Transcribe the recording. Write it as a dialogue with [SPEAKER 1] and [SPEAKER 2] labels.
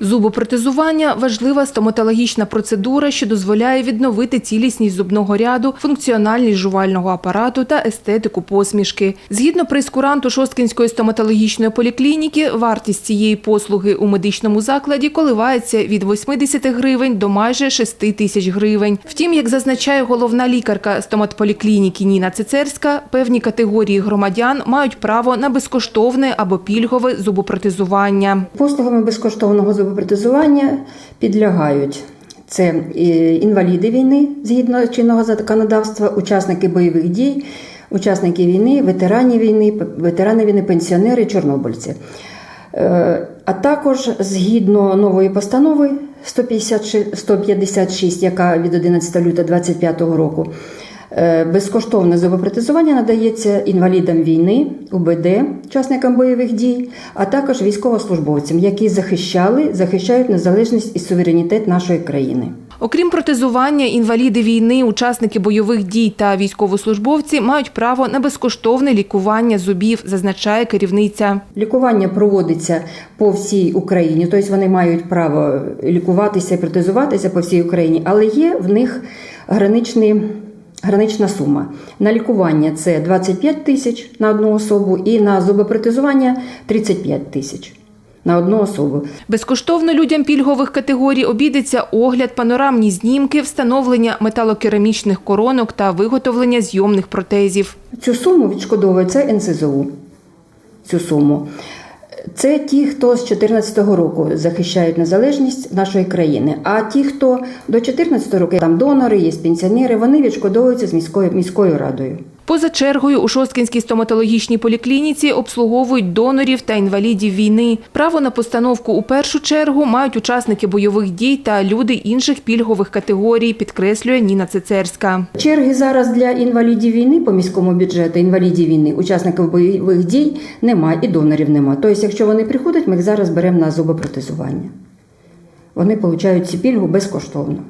[SPEAKER 1] Зубопротезування – важлива стоматологічна процедура, що дозволяє відновити цілісність зубного ряду, функціональність жувального апарату та естетику посмішки. Згідно прейскуранту Шосткинської стоматологічної поліклініки, вартість цієї послуги у медичному закладі коливається від 80 гривень до майже 6 тисяч гривень. Втім, як зазначає головна лікарка стоматполіклініки Ніна Цицерська, певні категорії громадян мають право на безкоштовне або пільгове зубопротезування.
[SPEAKER 2] Послугами безкоштовного зубопротезування підлягають це е, інваліди війни згідно чинного законодавства, учасники бойових дій, учасники війни, ветерані війни, ветерани війни, пенсіонери, чорнобильці. Е, А також згідно нової постанови 156, 156, яка від 11 лютого 2025 року, безкоштовне зубопротезування надається інвалідам війни, УБД, учасникам бойових дій, а також військовослужбовцям, які захищали, захищають незалежність і суверенітет нашої країни.
[SPEAKER 1] Окрім протезування, інваліди війни, учасники бойових дій та військовослужбовці мають право на безкоштовне лікування зубів, зазначає керівниця.
[SPEAKER 2] Лікування проводиться по всій Україні, тобто вони мають право лікуватися і протезуватися по всій Україні, але є в них граничний, гранична сума. На лікування це 25 тисяч на одну особу і на зубопротезування 35 тисяч на одну особу.
[SPEAKER 1] Безкоштовно людям пільгових категорій обійдеться огляд, панорамні знімки, встановлення металокерамічних коронок та виготовлення зйомних протезів.
[SPEAKER 2] Цю суму відшкодовує це НСЗУ. Цю суму. Це ті, хто з 2014 року захищають незалежність нашої країни. А ті, хто до 2014 року там донори, є пенсіонери, вони відшкодовуються з міською міською радою.
[SPEAKER 1] Поза чергою у Шосткинській стоматологічній поліклініці обслуговують донорів та інвалідів війни. Право на постановку у першу чергу мають учасники бойових дій та люди інших пільгових категорій, підкреслює Ніна Цицерська.
[SPEAKER 2] Черги зараз для інвалідів війни по міському бюджету, інвалідів війни, учасників бойових дій немає і донорів немає. Тобто, якщо вони приходять, ми їх зараз беремо на зубопротезування. Вони отримують цю пільгу безкоштовно.